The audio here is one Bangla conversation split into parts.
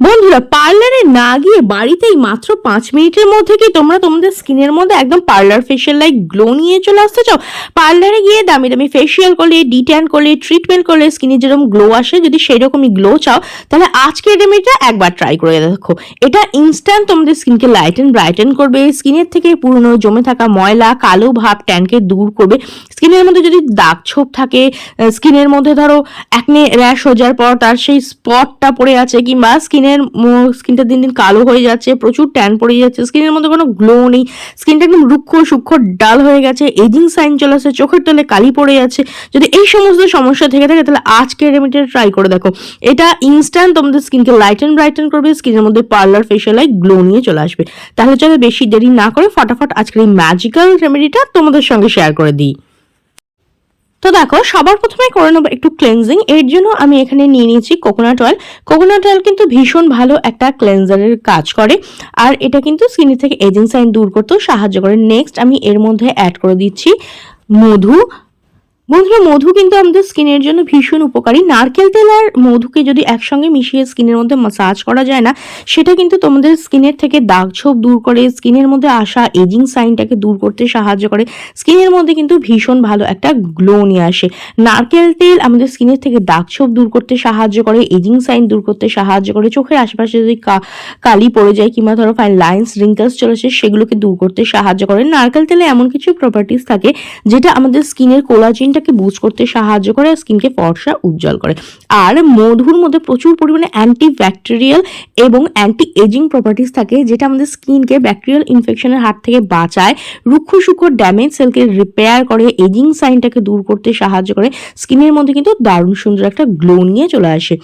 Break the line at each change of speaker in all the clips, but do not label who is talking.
বন্ধুরা পার্লারে না গিয়ে বাড়িতেই মাত্র পাঁচ মিনিটের মধ্যে কি তোমরা তোমাদের স্কিনের মধ্যে একদম পার্লার ফেশিয়াল লাইক গ্লো নিয়ে চলে আসতে চাও? পার্লারে গিয়ে দামি দামি ফেশিয়াল করলে ডিট্যান করলে ট্রিটমেন্ট করলে স্কিনে যেরকম গ্লো আসে, যদি সেরকমই গ্লো চাও, তাহলে আজকের রেমেডিটা একবার ট্রাই করে দেখো। এটা ইনস্ট্যান্ট তোমাদের স্কিনকে লাইটেন ব্রাইটেন করবে। স্কিনের থেকে পুরনো, জমে থাকা ময়লা, কালো ভাব ট্যানকে দূর করবে। স্কিনের মধ্যে যদি দাগ ছোপ থাকে স্কিনের মধ্যে ধরো একনে র্যাশ হয়ে যাওয়ার পর তার সেই স্পটটা পড়ে আছে, কিংবা স্কিনের স্কিনটা দিন দিন কালো হয়ে যাচ্ছে, প্রচুর ট্যান পড়ে যাচ্ছে, স্কিনের মধ্যে কোনো গ্লো নেই, স্কিনটা একদম রুক্ষ সূক্ষ্ম ডাল হয়ে গেছে এজিং সাইন চলে আসছে, চোখের তলে কালি পড়ে যাচ্ছে। যদি এই সমস্ত সমস্যা থেকে থাকে, তাহলে আজকে রেমিডিটা ট্রাই করে দেখো। এটা ইনস্ট্যান্ট তোমাদের স্কিনকে লাইটেন ব্রাইটেন করবে, স্কিনের মধ্যে পার্লার ফেশিয়াল লাইক গ্লো নিয়ে চলে আসবে। তাহলে চলো বেশি দেরি না করে, ফটাফট আজকের এই ম্যাজিক্যাল রেমেডিটা তোমাদের সঙ্গে শেয়ার করে দিই। দেখো, সবার প্রথমে করে নেব একটু ক্লেনজিং এর জন্য আমি এখানে নিয়ে নিয়েছি কোকোনাট অয়েল কোকোনাট অয়েল কিন্তু ভীষণ ভালো একটা ক্লেনজারের কাজ করে। আর এটা কিন্তু স্কিনের থেকে এজিং সাইন দূর করতেও সাহায্য করে। নেক্সট আমি এর মধ্যে অ্যাড করে দিচ্ছি মধু। বন্ধুরা, মধু কিন্তু আমাদের স্কিনের জন্য ভীষণ উপকারী। নারকেল তেল আর মধুকে যদি একসঙ্গে মিশিয়ে স্কিনের মধ্যে মাসাজ করা যায় না, সেটা কিন্তু তোমাদের স্কিনের থেকে দাগ ছোপ দূর করে, স্কিনের মধ্যে আসা এজিং সাইনটাকে দূর করতে সাহায্য করে। স্কিনের মধ্যে কিন্তু ভীষণ ভালো একটা গ্লো নিয়ে আসে। নারকেল তেল আমাদের স্কিনের থেকে দাগ ছোপ দূর করতে সাহায্য করে এজিং সাইন দূর করতে সাহায্য করে। চোখের আশেপাশে যদি কালি পড়ে যায় কিংবা ধরো ফাইন লাইন্স রিঙ্কলস চলেছে সেগুলোকে দূর করতে সাহায্য করে। নারকেল তেলে এমন কিছু প্রপার্টিস থাকে, যেটা আমাদের স্কিনের কোলাজিনটাকে বুস্ট করতে সাহায্য করে আর স্কিনকে ফর্সা উজ্জ্বল করে। আর মধুর মধ্যে প্রচুর পরিমাণে অ্যান্টি ব্যাকটেরিয়াল এবং অ্যান্টি এজিং প্রপার্টিস থাকে, যেটা আমাদের স্কিনকে ব্যাকটেরিয়াল ইনফেকশনের হাত থেকে বাঁচায়, রুক্ষ সুক্ষ ড্যামেজ সেলকে রিপেয়ার করে এজিং সাইনটাকে দূর করতে সাহায্য করে স্কিনের মধ্যে কিন্তু দারুণ সুন্দর একটা গ্লো নিয়ে চলে আসে।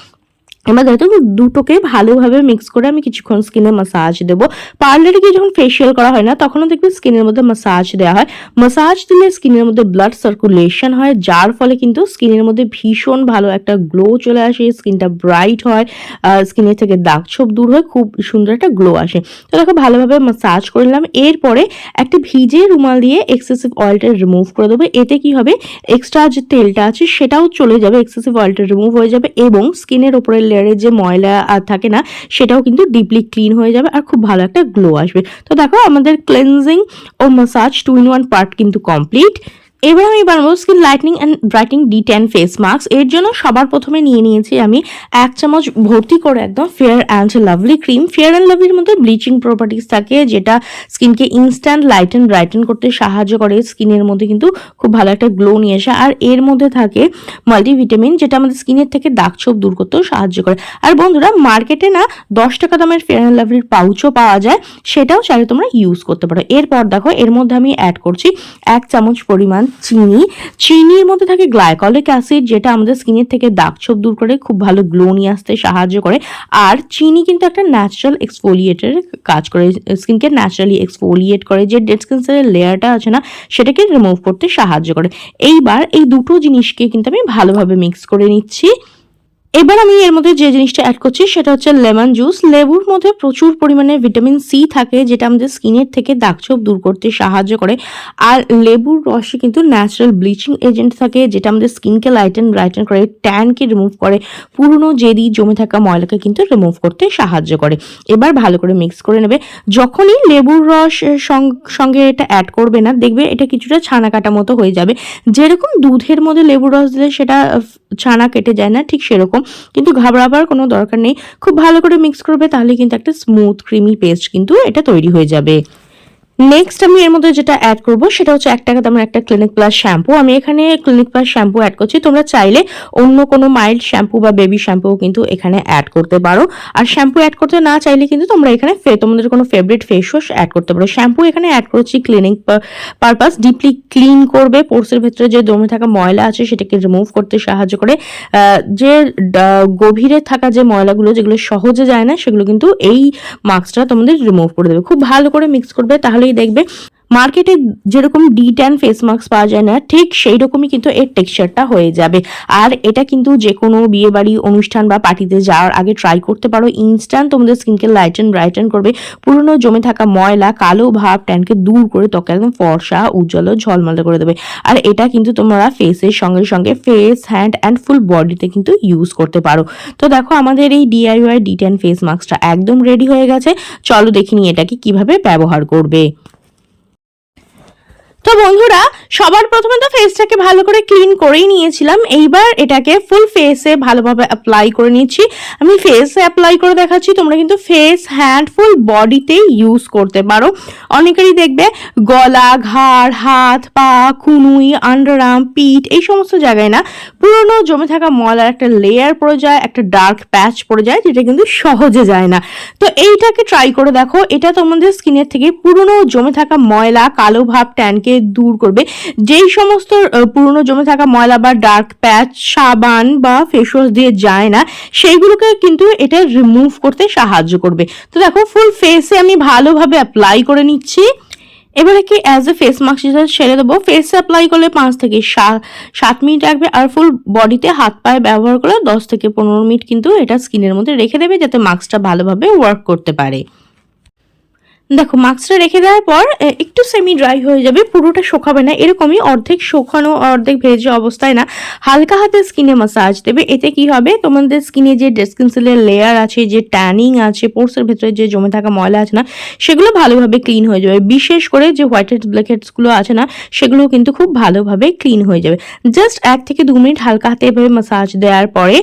এবার দেখো দুটোকে ভালোভাবে মিক্স করে আমি কিছুক্ষণ স্কিনে মাসাজ দেবো। পার্লারে গিয়ে যখন ফেসিয়াল করা হয় না, তখনও দেখবে স্কিনের মধ্যে মাসাজ দেওয়া হয়। মাসাজ দিলে স্কিনের মধ্যে ব্লাড সার্কুলেশন হয়, যার ফলে কিন্তু স্কিনের মধ্যে ভীষণ ভালো একটা গ্লো চলে আসে স্কিনটা ব্রাইট হয় স্কিনের থেকে দাগ ছোপ দূর হয়, খুব সুন্দর একটা গ্লো আসে। তো দেখো ভালোভাবে মাসাজ করে নিলাম। এরপরে একটা ভিজে রুমাল দিয়ে এক্সেসিভ অয়েলটা রিমুভ করে দেবো। এতে কি হবে? এক্সট্রা যে তেলটা আছে, সেটাও চলে যাবে এক্সেসিভ অয়েলটা রিমুভ হয়ে যাবে এবং স্কিনের ওপরের লেয়ারে যে ময়লা আর থাকে না, সেটাও কিন্তু ডিপলি ক্লিন হয়ে যাবে আর খুব ভালো একটা গ্লো আসবে। তো দেখো আমাদের cleansing O massage two in one part কিন্তু কমপ্লিট এবার আমি বানাবো skin lightening and brightening D tan face mask এর জন্য সবার প্রথমে নিয়ে নিয়েছি আমি এক চামচ ভর্তি করে একদম Fair and Lovely cream Fair and লাভলির মধ্যে ব্লিচিং প্রপার্টিস থাকে, যেটা স্কিনকে ইনস্ট্যান্ট লাইটেন ব্রাইটেন করতে সাহায্য করে। স্কিনের মধ্যে কিন্তু খুব ভালো একটা গ্লো নিয়ে আসে। আর এর মধ্যে থাকে মাল্টিভিটামিন যেটা আমাদের স্কিনের থেকে দাগ ছোপ দূর করতেও সাহায্য করে। আর বন্ধুরা, মার্কেটে না দশ টাকা দামের ফেয়ার অ্যান্ড লাভলির পাউচও পাওয়া যায়, সেটাও চাইলে তোমরা ইউজ করতে পারো। এরপর দেখো, এর মধ্যে আমি অ্যাড করছি এক চামচ পরিমাণ চিনি, চিনির মধ্যে থাকে গ্লাইকলিক অ্যাসিড যেটা আমাদের স্কিনের থেকে দাগ ছোপ দূর করে, খুব ভালো গ্লো নিয়ে আসতে সাহায্য করে। আর চিনি কিন্তু একটা ন্যাচারাল এক্সফোলিয়েটের কাজ করে। স্কিনকে ন্যাচারালি এক্সফোলিয়েট করে, যে ডেড স্কিন সেলের লেয়ারটা আছে না, সেটাকে রিমুভ করতে সাহায্য করে। এইবার এই দুটো জিনিসকে কিন্তু আমি ভালোভাবে মিক্স করে নিচ্ছি। এবার আমি এর মধ্যে যে জিনিসটা অ্যাড করছি, সেটা হচ্ছে লেমন জুস। লেবুর মধ্যে প্রচুর পরিমাণে ভিটামিন সি থাকে, যেটা আমাদের স্কিনের থেকে দাগছোপ দূর করতে সাহায্য করে। আর লেবুর রসে কিন্তু ন্যাচারাল ব্লিচিং এজেন্ট থাকে, যেটা আমাদের স্কিনকে লাইটেন ব্রাইটেন করে ট্যানকে রিমুভ করে। পুরনো জেদি জমে থাকা ময়লাকে কিন্তু রিমুভ করতে সাহায্য করে। এবার ভালো করে মিক্স করে নেবে। যখনই লেবুর রস সঙ্গে এটা অ্যাড করবে না, দেখবে এটা কিছুটা ছানা কাটা মতো হয়ে যাবে। যেরকম দুধের মধ্যে লেবুর রস দিলে সেটা ছানা কেটে যায় না, ঠিক সেরকম। কিন্তু ঘাবড়াবার কোনো দরকার নেই। খুব ভালো করে মিক্স করবে, তাহলে কিন্তু একটা স্মুথ ক্রিমি পেস্ট কিন্তু এটা তৈরি হয়ে যাবে। নেক্সট আমি এর মধ্যে যেটা অ্যাড করব, সেটা হচ্ছে এক টাকা দামের একটা ক্লিনিক প্লাস শ্যাম্পু আমি এখানে ক্লিনিক প্লাস শ্যাম্পু অ্যাড করছি। তোমরা চাইলে অন্য কোনো মাইল্ড শ্যাম্পু বা বেবি শ্যাম্পু কিন্তু এখানে অ্যাড করতে পারো। আর শ্যাম্পু অ্যাড করতে না চাইলে কিন্তু তোমরা এখানে তোমাদের কোনো ফেভারিট ফেস ওয়াশ অ্যাড করতে পারো। শ্যাম্পু এখানে অ্যাড করছি ক্লিনিক পারপাস ডিপলি ক্লিন করবে। পোর্সের ভেতরে যে দমে থাকা ময়লা আছে, সেটাকে রিমুভ করতে সাহায্য করে। যে গভীরে থাকা যে ময়লাগুলো, যেগুলো সহজে যায় না, সেগুলো কিন্তু এই মাস্কটা তোমাদের রিমুভ করে দেবে। খুব ভালো করে মিক্স করবে তাহলেই দেখবে। মার্কেটে যেরকম ডি ট্যান ফেস মাস্ক পাওয়া যায় না, ঠিক সেই রকমই কিন্তু এর টেক্সচারটা হয়ে যাবে। আর এটা কিন্তু যে কোনো বিয়ে বাড়ি অনুষ্ঠান বা পার্টিতে যাওয়ার আগে ট্রাই করতে পারো। ইনস্ট্যান্ট তোমাদের স্কিনকে লাইটেন ব্রাইটেন করবে। পুরনো জমে থাকা ময়লা, কালো ভাব ট্যানকে দূর করে ত্বকে একদম ফর্সা, উজ্জ্বল ঝলমলে করে দেবে। আর এটা কিন্তু তোমরা ফেসের সঙ্গে সঙ্গে ফেস হ্যান্ড অ্যান্ড ফুল বডিতে কিন্তু ইউজ করতে পারো। তো দেখো আমাদের এই ডিআইওয়াই ডি টেন ফেস মাস্কটা একদম রেডি হয়ে গেছে। চলো দেখিনি এটাকে কীভাবে ব্যবহার করবে। তো বন্ধুরা, সবার প্রথমে তো ফেসটাকে ভালো করে ক্লিন করেই নিয়েছিলাম। এইবার এটাকে ফুল ফেসে ভালোভাবে অ্যাপ্লাই করে নিচ্ছি। আমি ফেসে অ্যাপ্লাই করে দেখাচ্ছি, তোমরা কিন্তু ফেস হ্যান্ড ফুল বডিতে ইউজ করতে পারো। অনেকেরই দেখবে গলা, ঘাড়, হাত, পা, কুনুই আন্ডারআর্ম পিঠ, এই সমস্ত জায়গায় না পুরনো জমে থাকা ময়লার একটা লেয়ার পড়ে যায়, একটা ডার্ক প্যাচ পড়ে যায়, যেটা কিন্তু সহজে যায় না। তো এইটাকে ট্রাই করে দেখো, এটা তোমাদের স্কিনের থেকে পুরনো জমে থাকা ময়লা, কালো ভাব ট্যানকে দূর করবে। যেই সমস্ত পুরনো জমে থাকা ময়লা বা ডার্ক প্যাচ সাবান বা ফেস ওয়াশ দিয়ে যায় না, সেইগুলোকে কিন্তু এটা রিমুভ করতে সাহায্য করবে। তো দেখো ফুল ফেসে আমি ভালোভাবে অ্যাপ্লাই করে নিচ্ছি। এবারে কি অ্যাজ এ ফেস মাস্ক হিসেবে ছেড়ে দেবো। ফেসে অ্যাপ্লাই করলে পাঁচ থেকে সাত মিনিট রাখবে আর ফুল বডিতে হাত পায়ে ব্যবহার করলে দশ থেকে পনেরো মিনিট কিন্তু এটা স্কিনের মধ্যে রেখে দেবে, যাতে মাস্কটা ভালোভাবে ওয়ার্ক করতে পারে। দেখো, মাস্কটা রেখে দেওয়ার পর একটু সেমি ড্রাই হয়ে যাবে, পুরোটা শুকাবে না, এরকমই অর্ধেক শুকানো, অর্ধেক ভেজে অবস্থায় না, হালকা হাতে স্কিনে মাসাজ দেবে, এতে কি হবে, তোমাদের স্কিনে যে ডেসকিনসেলের লেয়ার আছে, যে ট্যানিং আছে পোর্সের ভেতরে যে জমে থাকা ময়লা আছে না, সেগুলো ভালোভাবে ক্লিন হয়ে যাবে, বিশেষ করে যে হোয়াইট হেড ব্ল্যাক হেডসগুলো আছে না সেগুলো কিন্তু খুব ভালোভাবে ক্লিন হয়ে যাবে। জাস্ট এক থেকে দু মিনিট হালকা হাতে এভাবে মাসাজ দেওয়ার পরে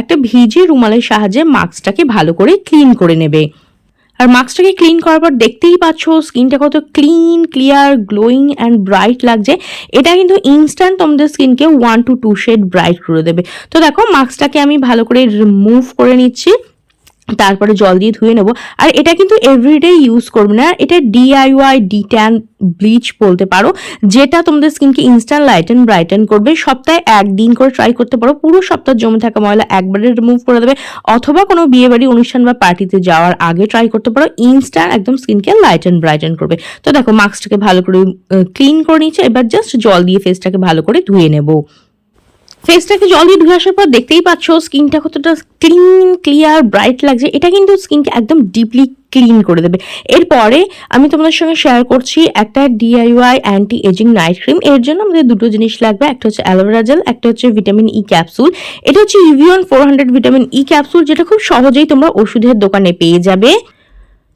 একটা ভিজে রুমালের সাহায্যে মাস্কটাকে ভালো করে ক্লিন করে নেবে। আর মাস্কটাকে ক্লিন করার পর দেখতেই পাচ্ছ স্কিনটা কত clean clear glowing and bright লাগছে। এটা কিন্তু ইনস্ট্যান্ট তোমাদের স্কিনকে one two two shade bright করে দেবে। তো দেখো মাস্কটাকে আমি ভালো করে রিমুভ করে নিচ্ছি। তারপরে জল দিয়ে ধুয়ে নেব। আর এটা কিন্তু এভরিডে ইউজ করবে না। এটা ডিআইওয়াই ডি ট্যান ব্লিচ বলতে পারো। যেটা তোমাদের স্কিনকে ইনস্ট্যান্ট লাইটেন ব্রাইটেন করবে। সপ্তাহে একদিন করে ট্রাই করতে পারো। পুরো সপ্তাহ জমে থাকা ময়লা একবারে রিমুভ করে দেবে। অথবা কোনো বিয়ে বাড়ি, অনুষ্ঠান বা পার্টিতে যাওয়ার আগে ট্রাই করতে পারো। ইনস্ট্যান্ট একদম স্কিনকে লাইটেন ব্রাইটেন করবে। তো দেখো মাস্কটাকে ভালো করে ক্লিন করে নিচ্ছে এবার জাস্ট জল দিয়ে ফেসটাকে ভালো করে ধুয়ে নেব। ফেসটাকে জল দিয়ে ধুয়ে আসার পর দেখতেই পাচ্ছ স্কিনটা কতটা ক্লিন ক্লিয়ার ব্রাইট লাগছে। এটা কিন্তু স্কিনকে একদম ডিপলি ক্লিন করে দেবে। এরপরে আমি তোমাদের সঙ্গে শেয়ার করছি একটা DIY anti aging night cream এর জন্য আমাদের দুটো জিনিস লাগবে। একটা হচ্ছে অ্যালোভেরা জেল একটা হচ্ছে ভিটামিন ই ক্যাপসুল এটা হচ্ছে Evion four hundred vitamin E capsule যেটা খুব সহজেই তোমরা ওষুধের দোকানে পেয়ে যাবে।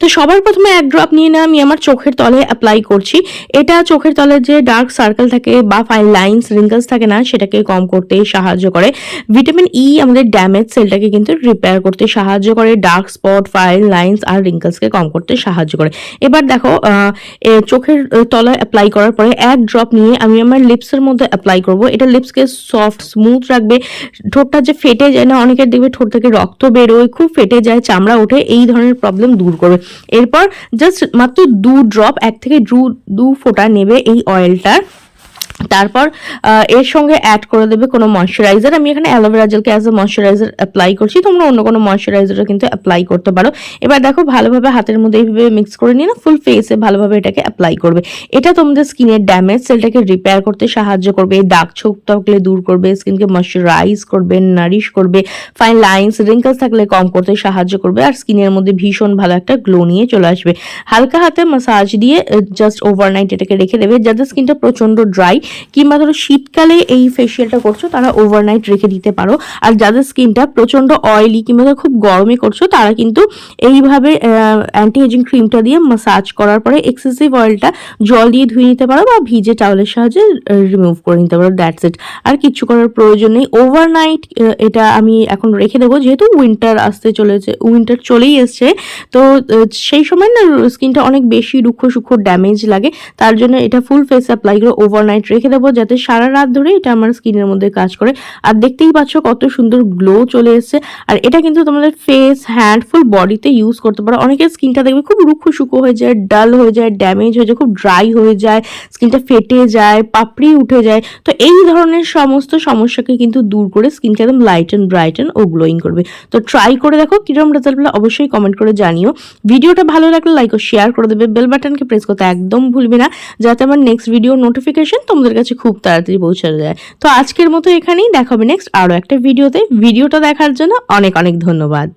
তো সবার প্রথমে এক ড্রপ নিয়ে না, আমি আমার চোখের তলে অ্যাপ্লাই করছি। এটা চোখের তলে যে ডার্ক সার্কেল থাকে বা ফাইন লাইন্স রিঙ্কলস থাকে না, সেটাকে কম করতে সাহায্য করে। ভিটামিন ই আমাদের ড্যামেজ সেলটাকে কিন্তু রিপেয়ার করতে সাহায্য করে ডার্ক স্পট ফাইন লাইন্স আর রিঙ্কলসকে কম করতে সাহায্য করে। এবার দেখো চোখের তলায় অ্যাপ্লাই করার পরে এক ড্রপ নিয়ে আমি আমার লিপসের মধ্যে অ্যাপ্লাই করব। এটা লিপসকে সফট স্মুথ রাখবে। ঠোঁটটা যে ফেটে যায় না, অনেকের দেখবে ঠোঁট থেকে রক্ত বেরোয়, খুব ফেটে যায়, চামড়া ওঠে, এই ধরনের প্রবলেম দূর করবে। এরপর জাস্ট মাত্র দু ড্রপ এক থেকে দু দু ফোঁটা নেবে এই অয়েলটার তারপর এর সঙ্গে অ্যাড করে দেবে কোনো ময়শ্চারাইজার আমি এখানে অ্যালোভেরা জেলকে অ্যাজ এ ময়শ্চারাইজার অ্যাপ্লাই করছি। তোমরা অন্য কোনো ময়শ্চারাইজারও কিন্তু অ্যাপ্লাই করতে পারো। এবার দেখো, ভালোভাবে হাতের মধ্যে এইভাবে মিক্স করে নিয়ে না ফুল ফেসে ভালোভাবে এটাকে অ্যাপ্লাই করবে। এটা তোমাদের স্কিনের ড্যামেজ সেলটাকে রিপেয়ার করতে সাহায্য করবে। দাগ ছোপ থাকলে দূর করবে স্কিনকে ময়শ্চারাইজ করবে নারিশ করবে। ফাইন লাইন্স রিঙ্কলস থাকলে কম করতে সাহায্য করবে। আর স্কিনের মধ্যে ভীষণ ভালো একটা গ্লো নিয়ে চলে আসবে। হালকা হাতে মাসাজ দিয়ে জাস্ট ওভারনাইট এটাকে রেখে দেবে। যাদের স্কিনটা প্রচণ্ড ড্রাই কিংবা ধরো শীতকালে এই ফেসিয়ালটা করছ, তারা ওভারনাইট রেখে দিতে পারো। আর যাদের স্কিনটা প্রচণ্ড অয়েলি কিংবা ধরো খুব গরমে করছ, তারা কিন্তু এইভাবে অ্যান্টি এজিং ক্রিমটা দিয়ে মাসাজ করার পরে এক্সেসিভ অয়েলটা জল দিয়ে ধুয়ে নিতে পারো বা ভিজে টাওয়ালের সাহায্যে রিমুভ করে নিতে পারো দ্যাটস ইট আর কিচ্ছু করার প্রয়োজন নেই। ওভারনাইট এটা আমি এখন রেখে দেবো, যেহেতু উইন্টার আসতে চলেছে উইন্টার চলেই এসছে। তো সেই সময় না স্কিনটা অনেক বেশি রুক্ষ সুক্ষ ড্যামেজ লাগে, তার জন্য এটা ফুল ফেস অ্যাপ্লাই করে ওভারনাইট রেখে দেবো যাতে সারা রাত ধরে এটা আমার স্কিনের মধ্যে কাজ করে। আর দেখতেই পাচ্ছ কত সুন্দর গ্লো চলে এসেছে। আর এটা কিন্তু তোমাদের ফেস হ্যান্ড ফুল বডিতে ইউজ করতে পারো। অনেকের স্কিনটা দেখবে খুব রুখো শুকো হয়ে যায় ডাল হয়ে যায় ড্যামেজ হয়ে যায়, খুব ড্রাই হয়ে যায়, স্কিনটা ফেটে যায়, পাপড়ি উঠে যায়। তো এই ধরনের সমস্ত সমস্যাকে কিন্তু দূর করে স্কিনকে একদম লাইট অ্যান্ড ব্রাইট ও গ্লোয়িং করবে। তো ট্রাই করে দেখো কিরম রেজাল্ট পেলে, অবশ্যই কমেন্ট করে জানিও। ভিডিওটা ভালো লাগলে লাইক ও শেয়ার করে দেবে। বেল বাটনকে প্রেস করতে একদম ভুলবে না। যাতে আমার নেক্সট ভিডিও নোটিফিকেশন তোমাদের কাছে খুব তাড়াতাড়ি পৌঁছানো যায়। তো আজকের মতো এখানেই দেখাবে নেক্সট আরও একটা ভিডিওতে ভিডিওটা দেখার জন্য অনেক অনেক ধন্যবাদ।